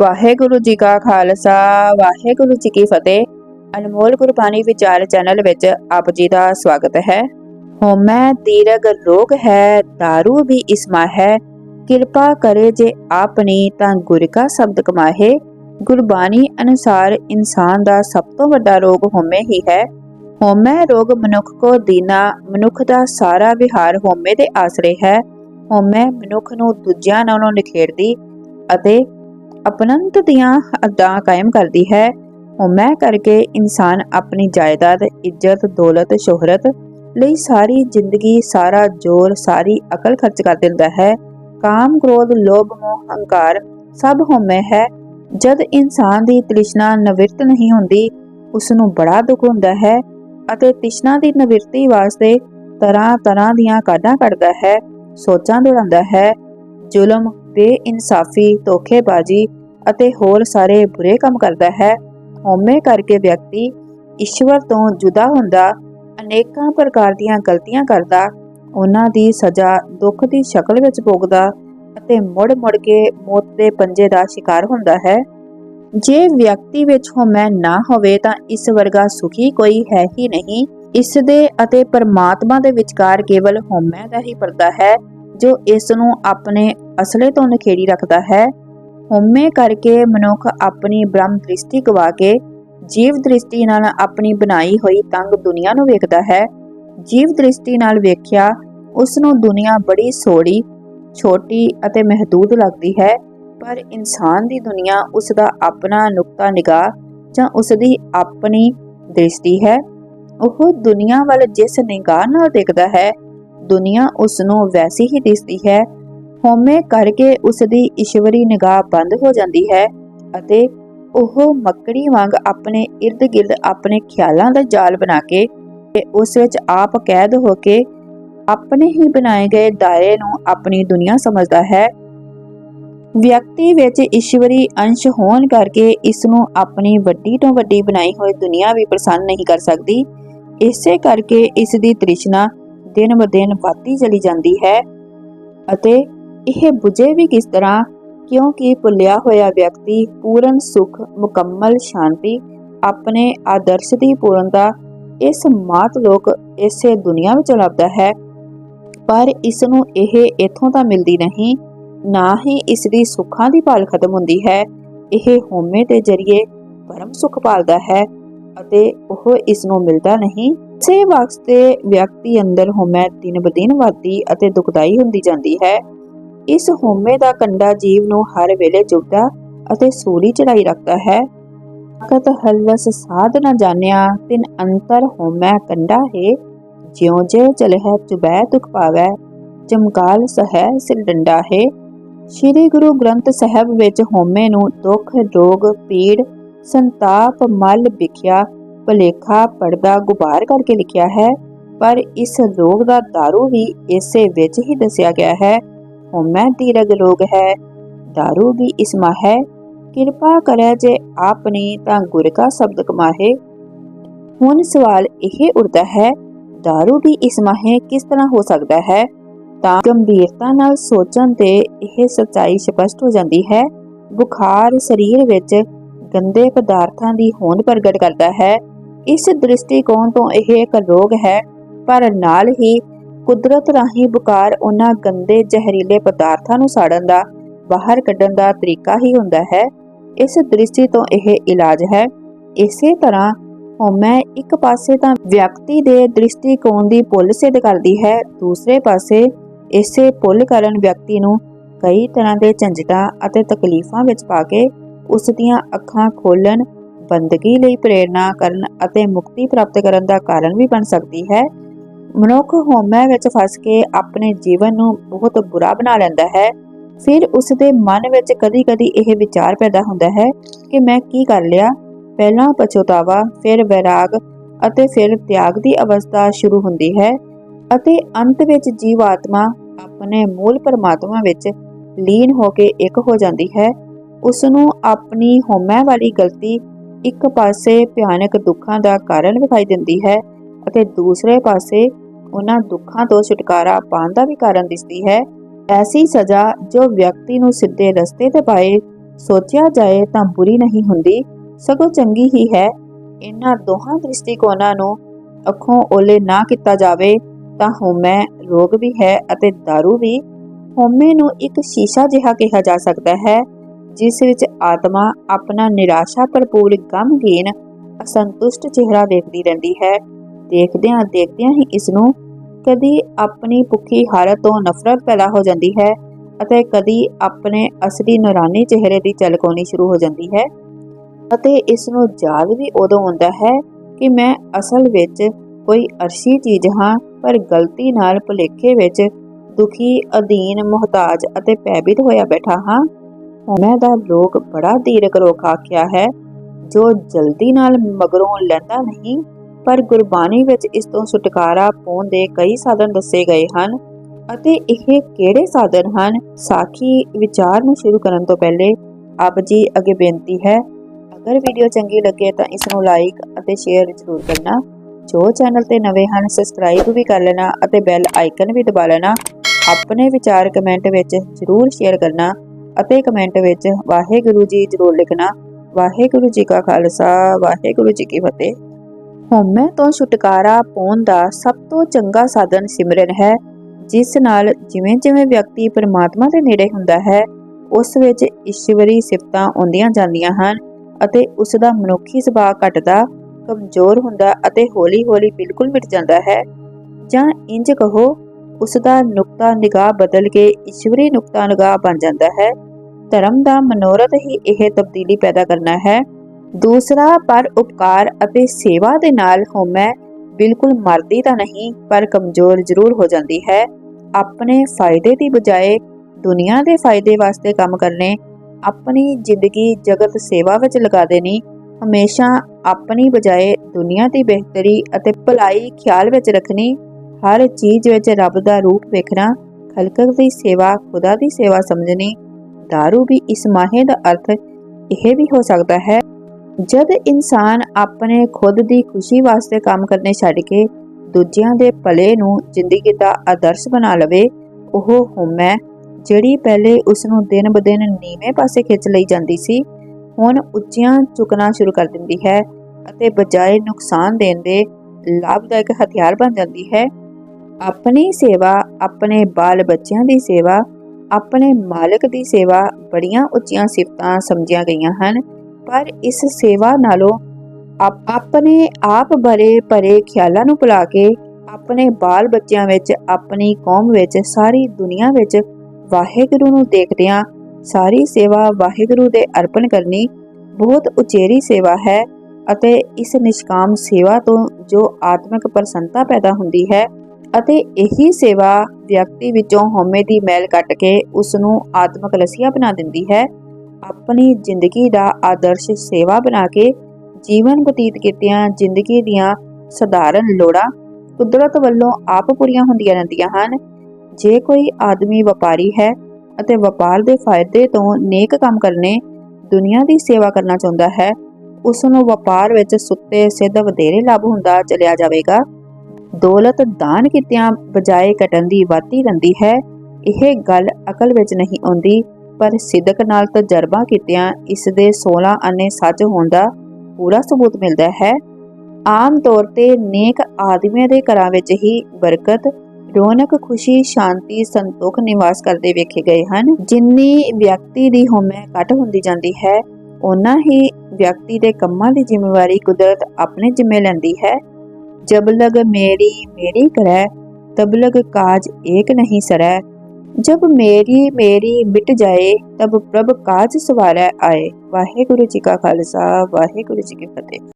ਵਾਹਿਗੁਰੂ ਜੀ ਕਾ ਖਾਲਸਾ, ਵਾਹਿਗੁਰੂ ਜੀ ਕੀ ਫਤਿਹ। ਅਨਮੋਲ ਗੁਰਬਾਣੀ ਵਿਚਾਰ ਚੈਨਲ ਵਿੱਚ ਆਪ ਜੀ ਦਾ ਸਵਾਗਤ ਹੈ। ਹੋਮੈ ਦੀਰਘ ਰੋਗ ਹੈ, दारू ਵੀ ਇਸਮਾ ਹੈ। ਕਿਰਪਾ ਕਰੇ ਜੇ ਆਪਣੀ ਤਾਂ ਗੁਰ ਕਾ ਸ਼ਬਦ ਕਮਾਹੇ। ਗੁਰਬਾਣੀ ਅਨੁਸਾਰ ਇਨਸਾਨ ਦਾ ਸਭ ਤੋਂ ਵੱਡਾ ਰੋਗ ਹੋਮੇ ਹੀ ਹੈ। ਹੋਮੈ ਰੋਗ ਮਨੁੱਖ ਕੋ ਦੀਨਾ, ਮਨੁੱਖ ਦਾ ਸਾਰਾ ਵਿਹਾਰ ਹੋਮੇ ਦੇ ਆਸਰੇ ਹੈ। ਹੋਮੈ ਮਨੁੱਖ ਨੂੰ ਦੂਜਿਆਂ ਨਾਲੋਂ ਨਿਖੇੜਦੀ ਅਤੇ ਅਪਨੰਤ ਦੀਆਂ ਹੱਦਾਂ ਕਾਇਮ ਕਰਦੀ ਹੈ। ਹੋਮੈ ਕਰਕੇ ਇਨਸਾਨ ਆਪਣੀ ਜਾਇਦਾਦ, ਇੱਜ਼ਤ, ਦੌਲਤ, ਸ਼ੋਹਰਤ ਲਈ ਸਾਰੀ ਜ਼ਿੰਦਗੀ, ਸਾਰਾ ਜ਼ੋਰ, ਸਾਰੀ ਅਕਲ ਖਰਚ ਕਰ ਦਿੰਦਾ ਹੈ। ਕਾਮ, ਕ੍ਰੋਧ, ਲੋਭ, ਮੋਹ, ਹੰਕਾਰ ਸਭ ਹੋਮੈ ਹੈ। ਜਦ ਇਨਸਾਨ ਦੀ ਤ੍ਰਿਸ਼ਨਾ ਨਿਵਰਤ ਨਹੀਂ ਹੁੰਦੀ ਉਸ ਨੂੰ ਬੜਾ ਦੁੱਖ ਹੁੰਦਾ ਹੈ ਅਤੇ ਤ੍ਰਿਸ਼ਨਾ ਦੀ ਨਿਵਰਤੀ ਵਾਸਤੇ ਤਰ੍ਹਾਂ ਤਰ੍ਹਾਂ ਦੀਆਂ ਕਾਢਾਂ ਕੱਢਦਾ ਹੈ, ਸੋਚਾਂ ਦੌੜਾਉਂਦਾ ਹੈ। ਜ਼ੁਲਮ, ਬੇਇਨਸਾਫੀ, ਧੋਖੇਬਾਜ਼ੀ ਅਤੇ ਹੋਰ ਸਾਰੇ ਬੁਰੇ ਕੰਮ ਕਰਦਾ ਹੈ। ਹਉਮੈ ਕਰਕੇ ਵਿਅਕਤੀ ਈਸ਼ਵਰ ਤੋਂ ਜੁਦਾ ਹੁੰਦਾ, ਅਨੇਕਾਂ ਪ੍ਰਕਾਰ ਦੀਆਂ ਗਲਤੀਆਂ ਕਰਦਾ, ਉਹਨਾਂ ਦੀ ਸਜ਼ਾ ਦੁੱਖ ਦੀ ਸ਼ਕਲ ਵਿੱਚ ਭੋਗਦਾ ਅਤੇ ਮੁੜ-ਮੁੜ ਕੇ ਮੌਤ ਦੇ ਪੰਜੇ ਦਾ ਸ਼ਿਕਾਰ ਹੁੰਦਾ ਹੈ। ਜੇ ਵਿਅਕਤੀ ਵਿੱਚ ਹਉਮੈ ਨਾ ਹੋਵੇ ਤਾਂ ਇਸ ਵਰਗਾ ਸੁਖੀ ਕੋਈ ਹੈ ਹੀ ਨਹੀਂ। ਇਸ ਦੇ ਅਤੇ ਪਰਮਾਤਮਾ ਦੇ ਵਿਚਕਾਰ ਕੇਵਲ ਹਉਮੈ ਦਾ ਹੀ ਪਰਦਾ ਹੈ, ਜੋ ਇਸ ਨੂੰ ਆਪਣੇ ਅਸਲੇ ਤੋਂ ਨਖੇੜੀ ਰੱਖਦਾ ਹੈ। ਹਉਮੈ ਕਰਕੇ ਮਨੁੱਖ ਆਪਣੀ ਬ੍ਰਹਮ ਦ੍ਰਿਸ਼ਟੀ ਗਵਾ ਕੇ ਜੀਵ ਦ੍ਰਿਸ਼ਟੀ ਨਾਲ ਆਪਣੀ ਬਣਾਈ ਹੋਈ ਤੰਗ ਦੁਨੀਆ ਨੂੰ ਵੇਖਦਾ ਹੈ। ਜੀਵ ਦ੍ਰਿਸ਼ਟੀ ਨਾਲ ਵੇਖਿਆ ਉਸ ਨੂੰ ਦੁਨੀਆ ਬੜੀ ਸੋੜੀ ਛੋਟੀ ਅਤੇ ਮਹਦੂਦ ਲੱਗਦੀ ਹੈ, ਪਰ ਇਨਸਾਨ ਦੀ ਦੁਨੀਆ ਉਸ ਦਾ ਆਪਣਾ ਨੁਕਤਾ, ਨਿਗਾਹ ਜਾਂ ਉਸ ਦੀ ਆਪਣੀ ਦ੍ਰਿਸ਼ਟੀ ਹੈ। ਉਹ ਦੁਨੀਆ ਵੱਲ ਜਿਸ ਨਿਗਾਹ ਨਾਲ ਦੇਖਦਾ ਹੈ, ਦੁਨੀਆ ਉਸ ਨੂੰ ਵੈਸੀ ਹੀ ਦਿਸਦੀ ਹੈ ਹਉਮੈ ਕਰਕੇ ਉਸ ਦੀ ਈਸ਼ਵਰੀ ਨਿਗਾਹ ਬੰਦ ਹੋ ਜਾਂਦੀ ਹੈ ਅਤੇ ਉਹ ਮੱਕੜੀ ਵਾਂਗ ਆਪਣੇ ird-gird ਆਪਣੇ ਖਿਆਲਾਂ ਦਾ ਜਾਲ ਬਣਾ ਕੇ ਤੇ ਉਸ ਵਿੱਚ ਆਪ ਕੈਦ ਹੋ ਕੇ ਆਪਣੇ ਹੀ ਬਣਾਏ ਗਏ ਦਾਇਰੇ ਨੂੰ ਆਪਣੀ ਦੁਨੀਆ ਸਮਝਦਾ ਹੈ। ਵਿਅਕਤੀ ਵਿੱਚ ਈਸ਼ਵਰੀ ਅੰਸ਼ ਹੋਣ ਕਰਕੇ ਇਸ ਨੂੰ ਆਪਣੀ ਵੱਡੀ ਤੋਂ ਵੱਡੀ ਬਣਾਈ ਹੋਈ ਦੁਨੀਆ ਵੀ ਪ੍ਰਸੰਨ ਨਹੀਂ ਕਰ ਸਕਦੀ। ਇਸੇ ਕਰਕੇ ਇਸ ਦੀ ਤ੍ਰਿਸ਼ਨਾ ਦਿਨ ਬ ਦਿਨ ਵੱਧਦੀ ਚਲੀ ਜਾਂਦੀ ਹੈ ਅਤੇ ਇਹ ਬੁਝੇ ਵੀ ਕਿਸ ਤਰ੍ਹਾਂ? ਕਿਉਂਕਿ ਭੁੱਲਿਆ ਹੋਇਆ ਵਿਅਕਤੀ ਪੂਰਨ ਸੁਖ, ਮੁਕੰਮਲ ਸ਼ਾਂਤੀ, ਆਪਣੇ ਆਦਰਸ਼ ਦੀ ਪੂਰਨਤਾ, ਇਸ ਮਾਤ ਲੋਕ ਇਸੇ ਦੁਨੀਆ ਵਿੱਚ ਲੱਭਦਾ ਹੈ। ਪਰ ਇਸ ਨੂੰ ਇਹ ਇਥੋਂ ਤਾਂ ਮਿਲਦੀ ਨਹੀਂ, ਨਾ ਹੀ ਇਸ ਦੀ ਸੁੱਖਾਂ ਦੀ ਭਾਲ ਖਤਮ ਹੁੰਦੀ ਹੈ। ਇਹ ਹੋਮੇ ਦੇ ਜ਼ਰੀਏ ਪਰਮ ਸੁਖ ਪਾਲਦਾ ਹੈ ਅਤੇ ਉਹ ਇਸ ਨੂੰ ਮਿਲਦਾ ਨਹੀਂ। ਇਸੇ ਵਾਸਤੇ ਵਿਅਕਤੀ ਅੰਦਰ ਹੋਮੈ ਦਿਨ ਬਦਿਨ ਵਧਦੀ ਅਤੇ ਦੁਖਦਾਈ ਹੁੰਦੀ ਜਾਂਦੀ ਹੈ। ਇਸ ਹੋਮੇ ਦਾ ਕੰਡਾ ਜੀਵ ਨੂੰ ਹਰ ਵੇਲੇ ਚੁੱਭਦਾ ਅਤੇ ਸੂਲੀ ਚੜਾਈ ਰੱਖਦਾ ਹੈ। ਤਾਕਤ ਹਲਵਸ ਸਾਧ ਨਾ ਜਾਣਿਆ, ਤਿਨ ਅੰਤਰ ਹੋਮੈ ਕੰਡਾ ਹੈ। ਜਿਉ ਜੇ ਚਲਹਿ ਚੁਬੈ ਦੁਖ ਪਾਵੈ ਜਮਕਾਲ ਸਹਿ ਸਿਰ ਡੰਡਾ ਹੈ। ਸ੍ਰੀ ਗੁਰੂ ਗ੍ਰੰਥ ਸਾਹਿਬ ਵਿੱਚ ਹੋਮੇ ਨੂੰ ਦੁੱਖ, ਰੋਗ, ਪੀੜ, ਸੰਤਾਪ, ਮਲ, ਵਿਖਿਆ, ਭਲੇਖਾ, ਪਰਦਾ ਗੁਬਾਰ ਕਰਕੇ ਲਿਖਿਆ ਹੈ। ਪਰ ਇਸ ਰੋਗ ਦਾ दारू ਵੀ ਇਸੇ ਵਿੱਚ ਹੀ ਦੱਸਿਆ ਗਿਆ ਹੈ। ਹੋਮੈ ਦੀਰਘ ਰੋਗ ਹੈ दारू ਵੀ ਇਸਮਾ ਹੈ ਕਿਰਪਾ ਕਰੇ ਜੇ ਆਪਣੀ ਤਾਂ ਗੁਰ ਕਾ ਸ਼ਬਦ ਕਮਾਹੇ ਹੁਣ ਸਵਾਲ ਇਹ ਉੱਠਦਾ ਹੈ दारू ਵੀ ਇਸਮਾ ਹੈ ਕਿਸ ਤਰ੍ਹਾਂ ਹੋ ਸਕਦਾ ਹੈ ਤਾਂ ਗੰਭੀਰਤਾ ਨਾਲ ਸੋਚਣ ਤੇ ਇਹ ਸੱਚਾਈ ਸਪਸ਼ਟ ਹੋ ਜਾਂਦੀ ਹੈ ਬੁਖਾਰ ਸਰੀਰ ਵਿੱਚ ਗੰਦੇ ਪਦਾਰਥਾਂ ਦੀ ਹੋਂਦ ਪ੍ਰਗਟ ਕਰਦਾ ਹੈ ਇਸ ਦ੍ਰਿਸ਼ਟੀਕੋਣ ਤੋਂ ਇਹ ਇੱਕ ਰੋਗ ਹੈ ਪਰ ਨਾਲ ਹੀ ਕੁਦਰਤ ਰਾਹੀਂ ਬੁਕਾਰ ਉਹਨਾਂ ਗੰਦੇ ਜ਼ਹਿਰੀਲੇ ਪਦਾਰਥਾਂ ਨੂੰ ਸਾੜਨ ਦਾ, ਬਾਹਰ ਕੱਢਣ ਦਾ ਤਰੀਕਾ ਹੀ ਹੁੰਦਾ ਹੈ। ਇਸ ਦ੍ਰਿਸ਼ਟੀ ਤੋਂ ਇਹ ਇਲਾਜ ਹੈ। ਇਸੇ ਤਰ੍ਹਾਂ ਹਉਮੈ ਇੱਕ ਪਾਸੇ ਤਾਂ ਵਿਅਕਤੀ ਦੇ ਦ੍ਰਿਸ਼ਟੀਕੋਣ ਦੀ ਪੁੱਲ ਸਿੱਧ ਕਰਦੀ ਹੈ, ਦੂਸਰੇ ਪਾਸੇ ਇਸੇ ਪੁੱਲ ਕਾਰਨ ਵਿਅਕਤੀ ਨੂੰ ਕਈ ਤਰ੍ਹਾਂ ਦੇ ਝੰਜਟਾਂ ਅਤੇ ਤਕਲੀਫਾਂ ਵਿੱਚ ਪਾ ਕੇ ਉਸ ਦੀਆਂ ਅੱਖਾਂ ਖੋਲਣ ਬੰਦਗੀ ਲਈ ਪ੍ਰੇਰਣਾ ਕਰਨ ਅਤੇ ਮੁਕਤੀ ਪ੍ਰਾਪਤ ਕਰਨ ਦਾ ਕਾਰਨ ਵੀ ਬਣ ਸਕਦੀ ਹੈ। ਮਨੁੱਖ ਹਉਮੈ ਵਿੱਚ ਫਸ ਕੇ ਆਪਣੇ ਜੀਵਨ ਨੂੰ ਬਹੁਤ ਬੁਰਾ ਬਣਾ ਲੈਂਦਾ ਹੈ। ਫਿਰ ਉਸ ਦੇ ਮਨ ਵਿੱਚ ਕਦੀ-ਕਦੀ ਇਹ ਵਿਚਾਰ ਪੈਦਾ ਹੁੰਦਾ ਹੈ ਕਿ ਮੈਂ ਕੀ ਕਰ ਲਿਆ? ਪਹਿਲਾਂ ਪਛਤਾਵਾ, ਫਿਰ ਵਿਰਾਗ ਅਤੇ ਫਿਰ ਤਿਆਗ ਦੀ ਅਵਸਥਾ ਸ਼ੁਰੂ ਹੁੰਦੀ ਹੈ ਅਤੇ ਅੰਤ ਵਿੱਚ ਜੀਵ ਆਤਮਾ ਆਪਣੇ ਮੂਲ ਪਰਮਾਤਮਾ ਵਿੱਚ ਲੀਨ ਹੋ ਕੇ ਇੱਕ ਹੋ ਜਾਂਦੀ ਹੈ। ਉਸ ਨੂੰ ਆਪਣੀ ਹਉਮੈ ਵਾਲੀ ਗਲਤੀ ਇੱਕ ਪਾਸੇ ਭਿਆਨਕ ਦੁੱਖਾਂ ਦਾ ਕਾਰਨ ਵਿਖਾਈ ਦਿੰਦੀ ਹੈ ਅਤੇ ਦੂਸਰੇ ਪਾਸੇ ਉਹਨਾਂ ਦੁੱਖਾਂ ਤੋਂ ਛੁਟਕਾਰਾ ਪਾਉਣ ਦਾ ਵੀ ਕਾਰਨ ਦਿਸਦੀ ਹੈ। ਐਸੀ ਸਜ਼ਾ ਜੋ ਵਿਅਕਤੀ ਨੂੰ ਸਿੱਧੇ ਰਸਤੇ ਤੇ ਪਾਏ, ਸੋਚਿਆ ਜਾਏ ਤਾਂ ਬੁਰੀ ਨਹੀਂ ਹੁੰਦੀ, ਸਗੋਂ ਚੰਗੀ ਹੀ ਹੈ। ਇਹਨਾਂ ਦੋਹਾਂ ਦ੍ਰਿਸ਼ਟੀਕੋਣਾਂ ਨੂੰ ਅੱਖੋਂ ਓਲੇ ਨਾ ਕੀਤਾ ਜਾਵੇ ਤਾਂ ਹਉਮੈ ਰੋਗ ਵੀ ਹੈ ਅਤੇ दारू ਵੀ। ਹਉਮੈ ਨੂੰ ਇੱਕ ਸ਼ੀਸ਼ਾ ਜਿਹਾ ਕਿਹਾ ਜਾ ਸਕਦਾ ਹੈ, ਜਿਸ ਵਿੱਚ ਆਤਮਾ ਆਪਣਾ ਨਿਰਾਸ਼ਾ ਭਰਪੂਰ ਗਮਗੀਨ ਅਸੰਤੁਸ਼ਟ ਚਿਹਰਾ ਵੇਖਦੀ ਰਹਿੰਦੀ ਹੈ। ਦੇਖਦਿਆਂ ਦੇਖਦਿਆਂ ਹੀ ਇਸ ਨੂੰ ਕਦੀ ਆਪਣੀ ਭੁੱਖੀ ਹਾਲਤ ਤੋਂ ਨਫ਼ਰਤ ਪੈਦਾ ਹੋ ਜਾਂਦੀ ਹੈ ਅਤੇ ਕਦੀ ਆਪਣੇ ਅਸਲੀ ਨੂਰਾਨੀ ਚਿਹਰੇ ਦੀ ਝਲਕ ਸ਼ੁਰੂ ਹੋ ਜਾਂਦੀ ਹੈ। ਅਤੇ ਇਸ ਨੂੰ ਯਾਦ ਵੀ ਉਦੋਂ ਆਉਂਦਾ ਹੈ ਕਿ ਮੈਂ ਅਸਲ ਵਿੱਚ ਕੋਈ ਅਰਸ਼ੀ ਚੀਜ਼ ਹਾਂ, ਪਰ ਗਲਤੀ ਨਾਲ ਭੁਲੇਖੇ ਵਿੱਚ ਦੁਖੀ, ਅਧੀਨ, ਮੁਹਤਾਜ ਅਤੇ ਪੈਬਿਤ ਹੋਇਆ ਬੈਠਾ ਹਾਂ। ਉਹਨਾਂ ਦਾ ਲੋਕ ਬੜਾ ਦੀਰਘ ਰੋਕ ਆਖਿਆ ਹੈ, ਜੋ ਜਲਦੀ ਨਾਲ ਮਗਰੋਂ ਲੈਂਦਾ ਨਹੀਂ ਪਰ ਗੁਰਬਾਣੀ ਵਿੱਚ ਇਸ ਤੋਂ ਛੁਟਕਾਰਾ ਪਾਉਣ ਦੇ ਕਈ ਸਾਧਨ ਦੱਸੇ ਗਏ ਹਨ ਅਤੇ ਇਹ ਕਿਹੜੇ ਸਾਧਨ ਹਨ? ਸਾਖੀ ਵਿਚਾਰ ਨੂੰ ਸ਼ੁਰੂ ਕਰਨ ਤੋਂ ਪਹਿਲੇ ਆਪ ਜੀ ਅੱਗੇ ਬੇਨਤੀ ਹੈ, ਅਗਰ ਵੀਡੀਓ ਚੰਗੀ ਲੱਗੇ ਤਾਂ ਇਸ ਨੂੰ ਲਾਈਕ ਅਤੇ ਸ਼ੇਅਰ ਜ਼ਰੂਰ ਕਰਨਾ। ਜੋ ਚੈਨਲ ਤੇ ਨਵੇਂ ਹਨ ਸਬਸਕ੍ਰਾਈਬ ਵੀ ਕਰ ਲੈਣਾ ਅਤੇ ਬੈਲ ਆਈਕਨ ਵੀ ਦਬਾ ਲੈਣਾ। ਆਪਣੇ ਵਿਚਾਰ ਕਮੈਂਟ ਵਿੱਚ ਜ਼ਰੂਰ ਸ਼ੇਅਰ ਕਰਨਾ ਅਤੇ ਕਮੈਂਟ ਵਿੱਚ ਵਾਹਿਗੁਰੂ ਜੀ ਜ਼ਰੂਰ ਲਿਖਣਾ। ਵਾਹਿਗੁਰੂ ਜੀ ਕਾ ਖਾਲਸਾ, ਵਾਹਿਗੁਰੂ ਜੀ ਕੀ ਫਤਿਹ। ਹਉਮੈ ਤੋਂ ਛੁਟਕਾਰਾ ਪਾਉਣ ਦਾ ਸਭ ਤੋਂ ਚੰਗਾ ਸਾਧਨ ਸਿਮਰਨ ਹੈ, ਜਿਸ ਨਾਲ ਜਿਵੇਂ ਜਿਵੇਂ ਵਿਅਕਤੀ ਪਰਮਾਤਮਾ ਦੇ ਨੇੜੇ ਹੁੰਦਾ ਹੈ, ਉਸ ਵਿੱਚ ਈਸ਼ਵਰੀ ਸਿਫਤਾਂ ਆਉਂਦੀਆਂ ਜਾਂਦੀਆਂ ਹਨ ਅਤੇ ਉਸ ਦਾ ਮਨੁੱਖੀ ਸੁਭਾਅ ਘਟਦਾ, ਕਮਜ਼ੋਰ ਹੁੰਦਾ ਅਤੇ ਹੌਲੀ-ਹੌਲੀ ਬਿਲਕੁਲ ਮਿਟ ਜਾਂਦਾ ਹੈ। ਜਾਂ ਇੰਜ ਕਹੋ ਉਸ ਦਾ ਨੁਕਤਾ ਨਿਗਾਹ ਬਦਲ ਕੇ ਈਸ਼ਵਰੀ ਨੁਕਤਾ ਨਿਗਾਹ ਬਣ ਜਾਂਦਾ ਹੈ। ਧਰਮ ਦਾ ਮਨੋਰਥ ਹੀ ਇਹ ਤਬਦੀਲੀ ਪੈਦਾ ਕਰਨਾ ਹੈ। ਦੂਸਰਾ, ਪਰ ਉਪਕਾਰ ਅਤੇ ਸੇਵਾ ਦੇ ਨਾਲ ਹਉਮੈ ਬਿਲਕੁਲ ਮਰਦੀ ਤਾਂ ਨਹੀਂ, ਪਰ ਕਮਜ਼ੋਰ ਜ਼ਰੂਰ ਹੋ ਜਾਂਦੀ ਹੈ। ਆਪਣੇ ਫਾਇਦੇ ਦੀ ਬਜਾਏ ਦੁਨੀਆ ਦੇ ਫਾਇਦੇ ਵਾਸਤੇ ਕੰਮ ਕਰਨੇ, ਆਪਣੀ ਜ਼ਿੰਦਗੀ ਜਗਤ ਸੇਵਾ ਵਿੱਚ ਲਗਾ ਦੇਣੀ, ਹਮੇਸ਼ਾ ਆਪਣੀ ਬਜਾਏ ਦੁਨੀਆ ਦੀ ਬਿਹਤਰੀ ਅਤੇ ਭਲਾਈ ਖਿਆਲ ਵਿੱਚ ਰੱਖਣੀ, ਹਰ ਚੀਜ਼ ਵਿੱਚ ਰੱਬ ਦਾ ਰੂਪ ਵੇਖਣਾ ਖਲਕਤ ਦੀ ਸੇਵਾ, ਖੁਦਾ ਦੀ ਸੇਵਾ ਸਮਝਣੀ, ਦਾਰੂ ਵੀ ਇਸ ਮਾਹੇ ਦਾ ਅਰਥ ਇਹ ਵੀ ਹੋ ਸਕਦਾ ਹੈ ਜਦ ਇਨਸਾਨ ਆਪਣੇ ਖੁਦ ਦੀ ਖੁਸ਼ੀ ਵਾਸਤੇ ਕੰਮ ਕਰਨੇ ਛੱਡ ਕੇ ਦੂਜਿਆਂ ਦੇ ਭਲੇ ਨੂੰ ਜ਼ਿੰਦਗੀ ਦਾ ਆਦਰਸ਼ ਬਣਾ ਲਵੇ, ਉਹ ਹਉਮੈ ਜਿਹੜੀ ਪਹਿਲੇ ਉਸ ਨੂੰ ਦਿਨ ਬਦਿਨ ਨੀਵੇਂ ਪਾਸੇ ਖਿੱਚ ਲਈ ਜਾਂਦੀ ਸੀ, ਹੁਣ ਉੱਚੀਆਂ ਚੁੱਕਣਾ ਸ਼ੁਰੂ ਕਰ ਦਿੰਦੀ ਹੈ ਅਤੇ ਬਜਾਏ ਨੁਕਸਾਨ ਦੇਣ ਦੇ ਲਾਭਦਾਇਕ ਹਥਿਆਰ ਬਣ ਜਾਂਦੀ ਹੈ। ਆਪਣੀ ਸੇਵਾ, ਆਪਣੇ ਬਾਲ ਬੱਚਿਆਂ ਦੀ ਸੇਵਾ, ਆਪਣੇ ਮਾਲਕ ਦੀ ਸੇਵਾ ਬੜੀਆਂ ਉੱਚੀਆਂ ਸਿਫਤਾਂ ਸਮਝੀਆਂ ਗਈਆਂ ਹਨ। ਪਰ ਇਸ ਸੇਵਾ ਨਾਲੋਂ ਆਪਣੇ ਆਪ ਬਰੇ ਭਰੇ ਖਿਆਲਾਂ ਨੂੰ ਭੁਲਾ ਕੇ ਆਪਣੇ ਬਾਲ ਬੱਚਿਆਂ ਵਿੱਚ, ਆਪਣੀ ਕੌਮ ਵਿੱਚ, ਸਾਰੀ ਦੁਨੀਆ ਵਿੱਚ ਵਾਹਿਗੁਰੂ ਨੂੰ ਦੇਖਦਿਆਂ ਸਾਰੀ ਸੇਵਾ ਵਾਹਿਗੁਰੂ ਦੇ ਅਰਪਣ ਕਰਨੀ ਬਹੁਤ ਉਚੇਰੀ ਸੇਵਾ ਹੈ ਅਤੇ ਇਸ ਨਿਸ਼ਕਾਮ ਸੇਵਾ ਤੋਂ ਜੋ ਆਤਮਿਕ ਪ੍ਰਸੰਨਤਾ ਪੈਦਾ ਹੁੰਦੀ ਹੈ ਅਤੇ ਇਹੀ ਸੇਵਾ ਵਿਅਕਤੀ ਵਿੱਚੋਂ ਹਉਮੈ ਦੀ ਮੈਲ ਕੱਟ ਕੇ ਉਸ ਨੂੰ ਆਤਮਿਕ ਲਸੀਆ ਬਣਾ ਦਿੰਦੀ ਹੈ ਆਪਣੀ ਜ਼ਿੰਦਗੀ ਦਾ ਆਦਰਸ਼ ਸੇਵਾ ਬਣਾ ਕੇ ਜੀਵਨ ਬਤੀਤ ਕੀਤਿਆਂ ਜ਼ਿੰਦਗੀ ਦੀਆਂ ਸਧਾਰਨ ਲੋੜਾਂ ਕੁਦਰਤ ਵੱਲੋਂ ਆਪ ਪੂਰੀਆਂ ਹੁੰਦੀਆਂ ਰਹਿੰਦੀਆਂ ਹਨ। ਜੇ ਕੋਈ ਆਦਮੀ ਵਪਾਰੀ ਹੈ ਅਤੇ ਵਪਾਰ ਦੇ ਫਾਇਦੇ ਤੋਂ ਨੇਕ ਕੰਮ ਕਰਨੇ ਦੁਨੀਆ ਦੀ ਸੇਵਾ ਕਰਨਾ ਚਾਹੁੰਦਾ ਹੈ ਉਸ ਨੂੰ ਵਪਾਰ ਵਿੱਚ ਸੁੱਤੇ ਸਿੱਧ ਵਧੇਰੇ ਲਾਭ ਹੁੰਦਾ ਚਲਿਆ ਜਾਵੇਗਾ। ਦੌਲਤ ਦਾਨ ਕੀਤਿਆਂ ਬਜਾਏ ਘਟਣ ਦੀ ਵਾਤੀ ਰਹਿੰਦੀ ਹੈ, ਇਹ ਗੱਲ ਅਕਲ ਵਿੱਚ ਨਹੀਂ ਆਉਂਦੀ। ਪਰ ਸਿੱਧਕ ਨਾਲ ਤਜਰਬਾ ਕੀਤਿਆਂ ਇਸ ਦੇ 16 ਅਨੇ ਸੱਚ ਹੋਣ ਦਾ ਪੂਰਾ ਸਬੂਤ ਮਿਲਦਾ ਹੈ। ਆਮ ਤੌਰ ਤੇ ਨੇਕ ਆਦਮੀਆਂ ਦੇ ਘਰਾਂ ਵਿੱਚ ਹੀ ਬਰਕਤ, ਰੌਣਕ, ਖੁਸ਼ੀ, ਸ਼ਾਂਤੀ, ਸੰਤੋਖ ਨਿਵਾਸ ਕਰਦੇ ਵੇਖੇ ਗਏ ਹਨ। ਜਿੰਨੀ ਵਿਅਕਤੀ ਦੀ ਹਉਮੈ ਘਟ ਹੁੰਦੀ ਜਾਂਦੀ ਹੈ ਉਹਨਾਂ ਹੀ ਵਿਅਕਤੀ ਦੇ ਕੰਮਾਂ ਦੀ ਜ਼ਿੰਮੇਵਾਰੀ ਕੁਦਰਤ ਆਪਣੇ ਜ਼ਿੰਮੇ ਲੈਂਦੀ ਹੈ। ਜਬ ਲਗ ਮੇਰੀ ਮੇਰੀ ਕਰੈ ਤਬ ਲਗ ਕਾਜ ਏਕ ਨਹੀਂ ਸਰੈ जब मेरी मेरी मिट जाए तब प्रभ काज सवारै आए वाहिगुरु जी का खालसा वाहिगुरु जी की फतेह